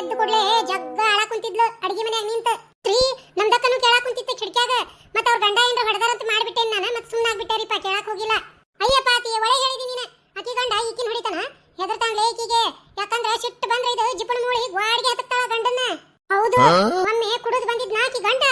ಎದ್ದು ಕೂಡಲೇ ಜಗ್ಗ ಅಳ ಕುಂತಿದ್ಲು. ಅಡಿಗೆ ಮನೆಯಾಗ ನಿಂತ. ರೀ ನಮ್ದಕ್ಕನು ಕೇಳಾಕ ಕುಂತಿತ್ತು ಕಿಟಕ್ಯಾಗ. ಮತ್ತ ಅವ್ರ ಗಂಡ ಏನ್ರ ಹೊಡೆದಾರಂತ ಮಾಡ್ಬಿಟ್ಟೇನ್ ನಾನು ಮತ್ತೆ ಸುಮ್ಮನೆ ಆಗ್ಬಿಟ್ಟಾರಿಪ್ಪ ಕೇಳಾಕ ಹೋಗಿಲ್ಲ. ಅಯ್ಯಪ್ಪ ಆತಿ ಒಳಗೆ ಹೇಳಿದಿ ನೀನು. ಆಕಿ ಗಂಡ ಈಕಿನ ಹೊಡಿತಾನ? ಹೆದರ್ತಾನ್ಲೇ ಈಕಿಗೆ. ಯಾಕಂದ್ರೆ ಸಿಟ್ಟು ಬಂದ್ರೆ ಇದು ಜಿಪಣ ನೋಡಿ ಗ್ವಾಡಿಗೆ ಹತ್ತಾಳ ಗಂಡನ್ನ. ಹೌದು ಒಮ್ಮೆ ಕುಡಿದು ಬಂದಿದ್ನ ನಾಕಿ ಗಂಡ.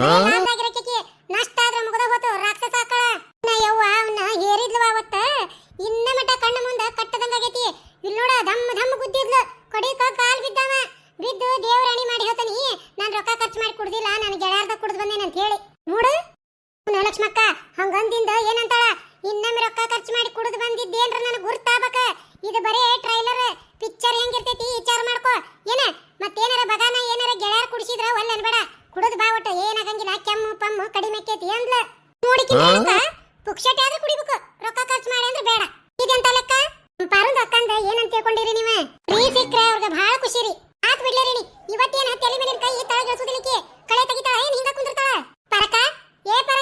ನಷ್ಟ ಆದ್ರ ಮುಗದ ಹೋತು ರಾಕ್ಷಸ ಆಕಳ. ಯವ್ವ ಅವನ್ನ ಹೇರಿದ್ಲವ ಅವತ್ತ? ಇನ್ನ ಮಟ ಕಣ್ಣ ಮುಂದ ಕಟ್ಟದಂಗ ಆಗೈತಿ ಇಲ್ಲಿ ನೋಡ ದಮ್ ದಮ್ ಗುದ್ದಿದ್ಲು. ಕೊಡಿಕ ಕಾಲ್ ಬಿದ್ದವ. ಬಿದ್ದು ದೇವರಾಣಿ ಮಾಡಿ ಹೇಳ್ತಾನಿ ನಾನು ರೊಕ್ಕ ಖರ್ಚು ಮಾಡಿ ಆರಾಮ ಕಡಿಮೆ ಆಕೈತಿ ಅಂದ್ಲ. ನೋಡಿಕಿ ಪುಕ್ಷಟೆ ಆದ್ರೆ ಕುಡಿಬೇಕು. ರೊಕ್ಕ ಖರ್ಚು ಮಾಡಿ ಅಂದ್ರೆ ಬೇಡ. ಇದೆಂತ ಲೆಕ್ಕ? ಪಾರುದ ಅಕ್ಕಂದ ಏನಂತ ತಿಳ್ಕೊಂಡಿರಿ ನೀವ? ಫ್ರೀ ಸಿಕ್ರೆ ಅವ್ರಿಗೆ ಬಹಳ ಖುಷಿ ರೀ. ಆತ್ ಬಿಡ್ಲೇರಿ ಇವತ್ತೇನ ತಲೆ ಮೇಲಿನ ಕೈ ತಳಗಿಳಿಸುದಿಲ್ಲಕ್ಕೆ ಕಳೆ ತೆಗಿತಾಳ ಏನ್ ಹಿಂಗ ಕುಂದಿರ್ತಾಳ? ಪರಕ? ಏ ಪರ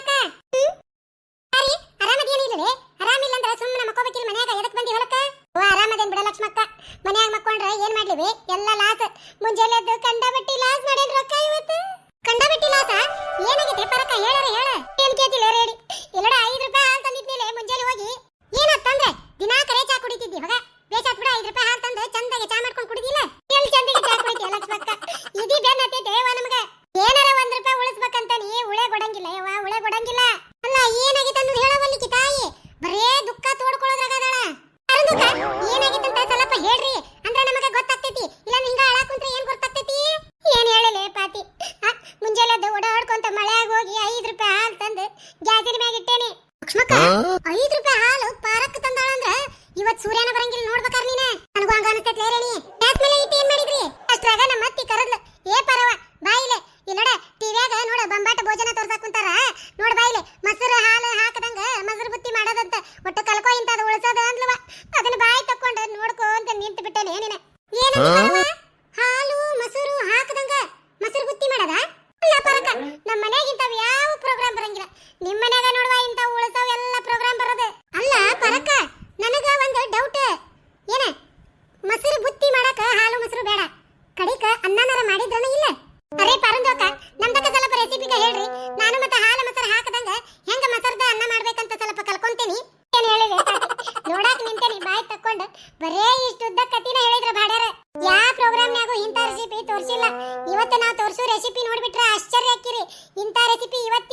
ಇಲ್ಲ ಇವತ್ತು ನಾವು ತೋರಿಸೋ ರೆಸಿಪಿ ನೋಡ್ಬಿಟ್ರೆ ಆಶ್ಚರ್ಯ ಆಕಿರಿ. ಇಂಥ ರೆಸಿಪಿ ಇವತ್ತು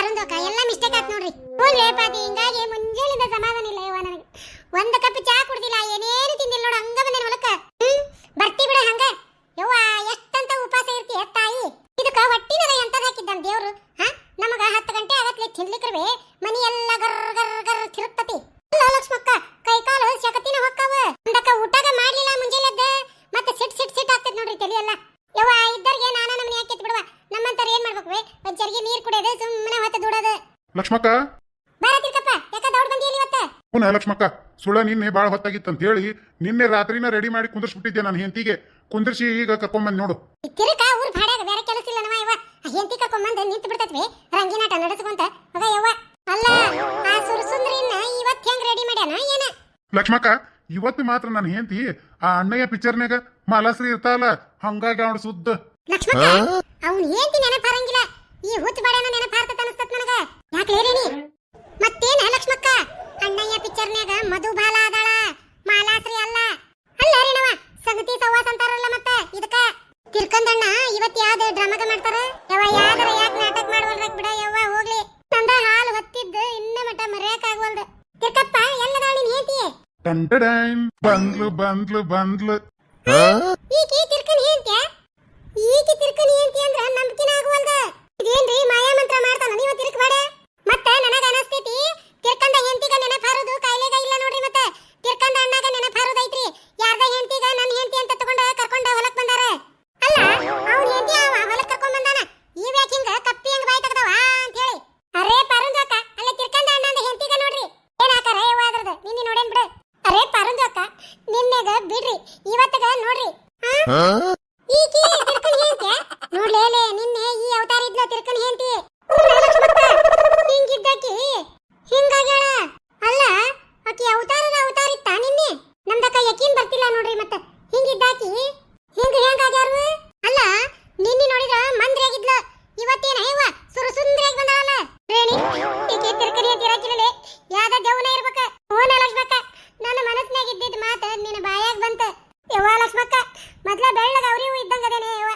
ಅರುಂದಕ್ಕ ಎಲ್ಲ ಮಿಸ್ಟೇಕ್ ಆಯ್ತು ನೋಡ್ರಿ. ಹೋಗ್ಲೇ ಪಾತಿ, ಹಿಂಗಾಗಿ ಮುಂಜಾನೆಯಿಂದ ಸಮಾಧಾನ ಇಲ್ಲ ಯವ್ವ ನನಗೆ. ಒಂದು ಕಪ್ ಚಹಾ ಕುಡ್ದಿಲ್ಲ, ಏನೇ ಲಕ್ಷ್ಮಕ್ಕ? ಪುನಃ ಲಕ್ಷ್ಮಕ್ಕ ಸುಳ ನಿನ್ನೆ ಬಾಳ ಹೊತ್ತಾಗಿತ್ತು ಅಂತ ಹೇಳಿ ನಿನ್ನೆ ರಾತ್ರಿನ ರೆಡಿ ಮಾಡಿ ಕುಂದರ್ಸ್ಬಿಟ್ಟಿದ್ದೆ ನಾನು ಹೆಂತಿಗೆ ಕುಂದರ್ಸಿ ಈಗ ಕರ್ಕೊಂಬಂದ್ ನೋಡು. ರಂಗಿನಾಟ ಅಲ್ಲ ಆ ಹೆಂಗ್ ರೆಡಿ ಏನ? ಲಕ್ಷ್ಮಕ್ಕ ಇವತ್ತು ಮಾತ್ರ ನನ್ನ ಹೆಂತಿ ಆ ಅಣ್ಣಯ್ಯ ಪಿಕ್ಚರ್ನಾಗ ಮಲಸ್ರಿ ಇರ್ತಾಲ ಹಂಗಾಗಿ ಅವನು ಸುದ್ದ ಲಕ್ಷ್ಮಕ್ಕ ಅವನು ಹೆಂಡತಿ ನೆನಪಾರಂಗಿಲ್ಲ ಈ ಹುಚ್ಚು ಬಾಡ್ಯಾನ ನೆನಪಾರ್ತ ಪಿಕ್ಚರ್ನ್ಯಾಗ ಮಧು ಬಾಲ ಅದಾಳ ಮಾಲಾಶ್ರೀ ಅಲ್ಲ. ಅಲ್ಲ ರೇಣವ ಸಂಗತಿ ಸವಾಸ ಅಂತಾರಲ್ಲ ಮತ್ತೆ ಇದಕ್ಕ. ತಿರ್ಕಂದಣ್ಣ ಇವತ್ ಯಾವ್ದು ಡ್ರಾಮಾಗ ಮಾಡ್ತಾರ? ಯವ್ವ ಯಾವ್ದಾರ ಯಾಕೆ ನಾಟಕ ಮಾಡುವಲ್ರಕ್ ಬಿಡ ಯವ್ವ ಹೋಗ್ಲಿ. ತಂದ ಹಾಲು ಹೊತ್ತಿದ್ದು ಇನ್ನ ಮಟ ಮರ್ಯಾಕ ಆಗವಲ್ದು. ತಿರ್ಕಪ್ಪ ಎಲ್ಲದಾಳ ನಿನ್ ಹೇಂತಿ ಟಂಟಡೈನ್ ಬಂದ್ಲು ಬಂದ್ಲು ಬಂದ್ಲು. ಈಕಿ ತಿರ್ಕನ್ ಹೇಂತ್ಯ ಈಕಿ ತಿರ್ಕನ್ ಹೇಂತಿ ಅಂದ್ರ ನಂಬಿಕೆನ ಆಗವಲ್ದ. ಇದೇನ್ರಿ ಮಾಯಾ ಮಂತ್ರ ಮಾಡ್ತಾನ? ನೀವ ತಿರ್ಕ ಮಾಡ ಮತ್ತ ನನಗ ಅನಸ್ತೈತಿ. ತಿರ್ಕಂದ ಹೆಂಡತಿಗ ನೆನಪಾರದು ಕಾಯಿಲೆಗ ಇಲ್ಲ ನೋಡ್ರಿ ಮತ್ತ ತಿರ್ಕಂದ ಅಣ್ಣಗ ನೆನಪಾರುದು ಐತ್ರಿ ಯಾರ್ದ ಹೆಂತಿಗ ನನ್ ಹೆಂತಿ ಅಂತ ತಗೊಂಡ ಕರ್ಕೊಂಡ ಹೊಲಕ್ ಬಂದಾರ ಅಲ್ಲ ಅವ್ನ ಹೆಂತಿ ಅವ ಹೊಲಕ್ ಕರ್ಕೊಂಡ್ ಬಂದಾನ ಇವ್ಯಾಕ್ ಹಿಂಗ ಕಪ್ಪಿ ಹಂಗ ಬಾಯಿ ತೆಗ್ದವ ಅಂತ ಹೇಳಿ ಅರೇ ಪರಂದು ಅಕ್ಕ ಅಲ್ಲ ತಿರ್ಕಂದ ಅಣ್ಣಂದ ಹೆಂತಿಗ ನೋಡ್ರಿ ಏನ್ ಹಾಕಾರ ಯವ್ವ ಅದ್ರದ್ದು ನಿನ್ನೆ ನೋಡೇನ್ ಬಿಡು ಅರೇ ಪರಂದು ಅಕ್ಕ ನಿನ್ನೆಗ ಬಿಡ್ರಿ ಇವತ್ತಗ ನೋಡ್ರಿ ಆ? ಈಕಿ ತಿರ್ಕನ್ ಹೆಂಡ್ತಿ ನೋಡ್ಲೇಲೆ ನಿನ್ನೆ ಈ ಅವತಾರ ಇದ್ಲ ತಿರ್ಕನ್ ಹೆಂಡ್ತಿ ಹಿಂಗಿದ್ದಕಿ ಹಿಂಗಾಗ್ಯಾಳ ಅಲ್ಲ, ಆಕಿ ಅವತಾರದ ಅವತಾರ ಇತ್ತ ನಿನ್ನೆ? ನಮ್ದಕ್ಕ ಯಕೀನ್ ಬರ್ತಿಲ್ಲ ನೋಡ್ರಿ ಮತ್ತ. ಹಿಂಗಿದ್ದಾಕಿ, ಹಿಂಗ ಹೆಂಗಾಗ್ಯಾರು ಅಲ್ಲ, ನಿನ್ನೆ ನೋಡಿದ್ರ ಮಂದ್ರಿ ಆಗಿದ್ಲ. ಇವತ್ತೇನ ಇವ ಸುರಸುಂದ್ರಿಯಾಗಿ ಬಂದಾಳಲ್ಲ ರೇಣಿ ಈಕೆ ತಿರ್ಕನಿ ತಿರಕಿಲಲೆ ಯಾದ ದೇವನ ಇರ್ಬೇಕ ಓನ ಲಕ್ಷ್ಮಕ್ಕ ನನ್ನ ಮನಸ್ನಾಗ ಇದ್ದಿದ್ ಮಾತ ನಿನ್ನ ಬಾಯಾಗ ಬಂತ ಯವ್ವ ಲಕ್ಷ್ಮಕ್ಕ ಮೊದ್ಲ ಬೆಳ್ಳಗ ಅವ್ರಿಗೂ ಇದ್ದಂಗ ಅದೇನೆ ಯವ್ವ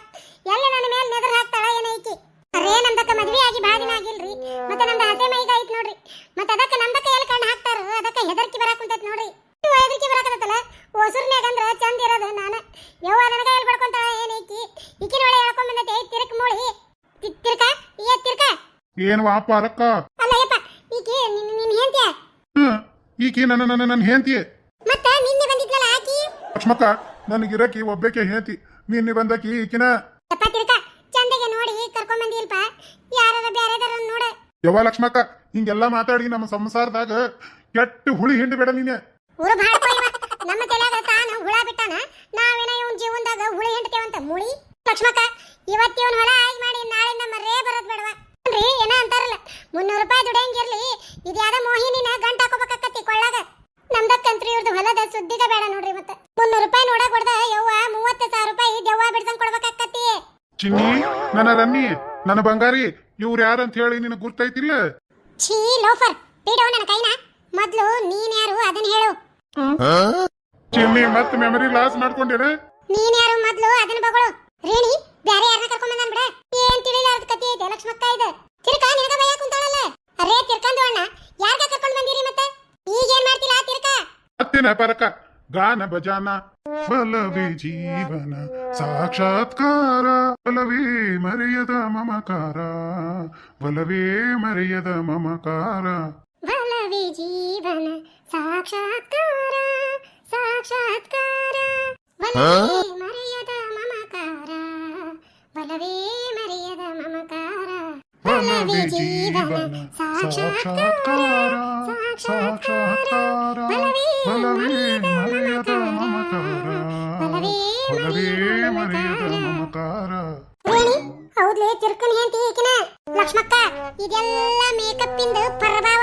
ಎಲ್ಲ ನನ್ನ ಮೇಲೆ ನೆದರ್ ಹಾಕ್ತಾಳ ಏನ ಈಕಿ ಅರೇ ನಮ್ದಕ್ಕ ಮದ್ವೆ ಆಗಿ ಭಾಳ ದಿನ ಆಗಿಲ್ರಿ ಮತ್ತೆ ನಮ್ದ ಹಸೆ ಮೈಗ ಐತ್ ನೋಡ್ರಿ ಮತ್ತೆ ಅದಕ್ಕ ನಮ್ದಕ್ಕ ಎಲ್ಲಿ ಕಣ್ಣು ಹಾಕ್ತಾರ ಅದಕ್ಕ ಹೆದರ್ಕಿ ಬರಾಕ್ ಕುಂತೈತ್ ನೋಡ್ರಿ ಇವ್ ಹೆದರ್ಕಿ ಬರಾಕತ್ತಲ್ಲ ಹೊಸರ್ನ್ಯಾಗ ಅಂದ್ರ ಚಂದ ಇರೋದು ನಾನ ಯವ್ವ ನನಗ ಎಲ್ಲಿ ಬಡ್ಕೊಂತಾಳ ಏನ್ ಈಕಿ ಈಕಿನ ಒಳ್ಳೆ ಹೇಳ್ಕೊಂಡ್ ಬಂದೈತೆ ತಿರ್ಕ್ ಮೂಳಿ ತಿ- ತಿರ್ಕ ಏ ತಿರ್ಕ ಏನು ವ್ಯಾಪಾರಕ್ಕ? ಅರಕ್ಕ ಅಲ್ಲ ನಿನ್ನ ಈಕಿ ನಿನ್ ನಿನ್ ಹ್ಮ್ ಈಕಿ ನನ್ನ ನನ್ನ ನನ್ನ ಹೆಂಡತಿ ಮತ್ತ ನಿನ್ನೆ ಬಂದಿದ್ಲಲ್ಲ ಆಕಿ? ಲಕ್ಷ್ಮಕ್ಕ ನನಗಿರಕಿ ಒಬ್ಬೇಕೆ ಹೆಂಡತಿ. ನಿನ್ನೆ ಬಂದಕಿ ಈಕಿನ. ಯಪ್ಪ ತಿರ್ಕ ಚಂದಗೆ ನೋಡಿ ಕರ್ಕೊಂಡ್ ಬಂದಿಲ್ಪ ಯಾರಾರ ಬ್ಯಾರೆದಾರ ನೋಡ. ಯವ್ವ ಲಕ್ಷ್ಮಕ್ಕ ಹಿಂಗೆಲ್ಲ ಮಾತಾಡಿ ನಮ್ಮ ಸಂಸಾರದಾಗ ಕೆಟ್ಟ ಹುಳಿ ಹಿಂಡಿ ಬೇಡ ನೀನೆ. ಊರು ಭಾಳ ಕೊಯ್ವ ನಮ್ಮ ತಲೆಯಾಗ ತಾನು ಹುಳ ಬಿಟ್ಟಾನ. ನಾವೇನ ಇವನ್ ಜೀವನದಾಗ ಹುಳಿ ಹಿಂಡ್ತೇವಂತ ಮುಳಿ? ಲಕ್ಷ್ಮಕ್ಕ ಇವತ್ತಿವನ್ ಹೊಲ ಆಗಿ ಮಾಡಿ ನಾಳೆ ನಮ್ಮ ರೇ ಬರೋದ್ ಬೇಡವ? ನೋಡ್ರಿ ಏನ ಅಂತಾರಲ್ಲ. ಮುನ್ನೂರು ರೂಪಾಯಿ ದುಡಿಯಂಗಿರ್ಲಿ ಇದ್ಯಾದ ಮೋಹಿನಿನ ಗಂಟ ಹಾಕೋಬೇಕಾಕತ್ತಿ ಕೊಳ್ಳಾಗ. ನಮ್ದಕ್ಕಂತ್ರಿ ಇವ್ರದ್ದು ಹೊಲದ ಸುದ್ದಿಗ ಬೇಡ ನೋಡ್ರಿ ಮತ್ತೆ. ಮುನ್ನೂರು ರೂಪಾಯಿ ನೋಡಕ್ ಹೊಡ್ದ ಯವ್ವ ಮೂವತ್ತು ಸಾವಿರ ರೂಪಾಯಿ ದೆವ್ವ ಬಿಡ್ಸಂಗ್ ಕೊಡ್ಬೇಕಾಕತ್ತಿ. ಚಿನ್ನಿ ನನ್ನ ರನ್ನಿ ನನ್ನ ಬಂಗಾರಿ ಇವ್ರು ಯಾರಂತ ಹೇಳಿ ನಿನಗೆ ಗುರ್ತೈತಿಲ್ಲ? ಛೀ ಲೋಫರ್ ಬಿಡೋ ನನ್ನ ಕೈನ. ಮೊದ್ಲು ನೀನ್ ಯಾರು ಅದನ್ನ ಹೇಳು. ಚಿನ್ನಿ ಮತ್ತೆ ಮೆಮರಿ ಲಾಸ್ ಮಾಡ್ಕೊಂಡೇನೆ? ನೀನ್ ಯಾರು ಮೊದ್ಲು ಅದನ್ನ ಬಗಳು. ರೇಣಿ ಬ್ಯಾರೆ ಯಾರನ್ನ ಕರ್ಕೊಂಡ್ ಬಂದನ್ ಬಿಡ. ತಿಳಿಲಾರ್ದ ಕಥೆ ಐತೆ ಲಕ್ಷ್ಮಕ್ಕ ಇದು. ತಿರ್ಕ ನಿನಗ ಭಯ ಕುಂತಾಳಲ್ಲ? ಅರೇ ತಿರ್ಕಂದು ಅಣ್ಣ ಯಾರ್ಗ ಕರ್ಕೊಂಡ್ ಬಂದಿರಿ ಮತ್ತೆ? ಈಗ ಏನ್ ಮಾಡ್ತಿಲ್ಲ ತಿರ್ಕ? ಅತ್ತಿನ ಪರಕ ಗಾನ ಭಜಾನ ಬಲವೇ ಜೀವನ ಸಾಕ್ಷಾತ್ಕಾರ ಬಲವೇ ಮರೆಯದ ಮಮಕಾರ ಬಲವೇ ಮರೆಯದ ಮಮಕಾರ. ಬಲವೇ ಜೀವನ ಸಾಕ್ಷಾತ್ಕಾರ ಸಾಕ್ಷಾತ್ಕಾರ ಬಲವೇ ಮರೆಯದ ಬಲವೇ ಜೀವನ ಸಾಕ್ಷಾತ್ಕಾರ ಸಾಕ್ಷಾತ್ಕಾರ. ಬಲವೇ ಮರೆಯದ ಮಮಕಾರ. ಬಲವೇ ಮರೆಯದ ಮಮಕಾರ. ರೇಣಿ ಹೌದ್ಲೇ ತಿರ್ಕನ್ ಹೆಂಡತಿ ಈಕಿನ? ಲಕ್ಷ್ಮಕ್ಕ ಇದೆಲ್ಲ ಮೇಕಪ್ ಇಂದ ಪ್ರಭಾವ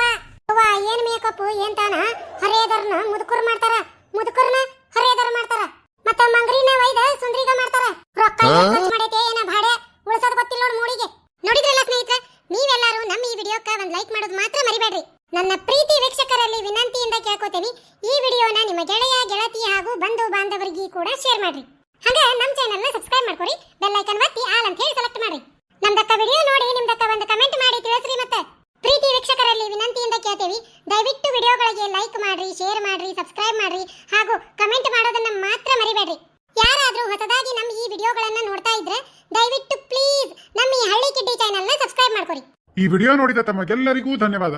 ಅವ್ವ ಏನ್ ಮೇಕಪ್ ಏನ್ ತಾನ ಹರಿಯದರ್ನ ಮುದುಕರ್ ಮಾಡ್ತಾರ ಮುದುಕರ್ನ ಹರಿಯದರ್ ಮಾಡ್ತಾರ ಮತ್ತ ಮಂಗ್ರಿನ ವೈದ ಸುಂದ್ರಿಗ ಮಾಡ್ತಾರ ರೊಕ್ಕ ಎಷ್ಟ್ ಖರ್ಚ್ ಮಾಡೈತೆ ಏನ ಭಾಡೆ ಉಳ್ಸೋದ್ ಗೊತ್ತಿಲ್ಲ ನೋಡ್ ಮೂಡಿಗೆ ನೋಡಿದ್ರಲ್ಲ ಸ್ನೇಹಿತರೆ ನೀವೆಲ್ಲರೂ ನಮ್ಮ ಈ ವಿಡಿಯೋಕ್ಕ ಒಂದ್ ಲೈಕ್ ಮಾಡೋದು ಮಾತ್ರ ಮರಿಬೇಡ್ರಿ ನನ್ನ ಪ್ರೀತಿ ವೀಕ್ಷಕರಲ್ಲಿ ವಿನಂತಿಯಿಂದ ಕೇಳ್ಕೋತೀನಿ. ಈ ವಿಡಿಯೋನ ನಿಮ್ಮ ಗೆಳೆಯ, ಗೆಳತಿ ಹಾಗೂ ಬಂಧು ಬಾಂಧವರಿಗೆ ಕೂಡ ಶೇರ್ ಮಾಡ್ರಿ. ಹಾಗೆ ನಮ್ಮ ಚಾನೆಲ್ ಸಬ್ಸ್ಕ್ರೈಬ್ ಮಾಡ್ಕೊರಿ ಬೆಲ್ ಐಕನ್ ಒತ್ತಿ ಆಲ್ ಅಂತ ಹೇಳಿ ಸೆಲೆಕ್ಟ್ ಮಾಡ್ರಿ. ನಮ್ದಕ್ಕ ವಿಡಿಯೋ ನೋಡಿ ನಿಮ್ದಕ್ಕ ಒಂದು ಕಮೆಂಟ್ ಮಾಡಿ ತಿಳಿಸ್ರಿ ಮತ್ತೆ. ಪ್ರೀತಿ ವೀಕ್ಷಕರಲ್ಲಿ ವಿನಂತಿಯಿಂದ ಕೇಳ್ತೀವಿ ದಯವಿಟ್ಟು ವಿಡಿಯೋಗಳಿಗೆ ಲೈಕ್ ಮಾಡ್ರಿ ಶೇರ್ ಮಾಡ್ರಿ ಸಬ್ಸ್ಕ್ರೈಬ್ ಮಾಡ್ರಿ ಹಾಗೂ ಕಮೆಂಟ್ ಮಾಡೋದನ್ನ ಮಾತ್ರ ಮರಿಬೇಡ್ರಿ. ಯಾರಾದರೂ ಹೊಸದಾಗಿ ನಮ್ಮ ಈ ವಿಡಿಯೋಗಳನ್ನ ನೋಡ್ತಾ ಇದ್ರೆ ದಯವಿಟ್ಟು ಪ್ಲೀಸ್ ನಮ್ಮ ಈ ಹಳ್ಳಿ ಕಿಡ್ಡಿ ಚಾನೆಲ್ನ ಸಬ್ಸ್ಕ್ರೈಬ್ ಮಾಡ್ಕೊರಿ. ಈ ವಿಡಿಯೋ ನೋಡಿದ ತಮಗೆಲ್ಲರಿಗೂ ಧನ್ಯವಾದ.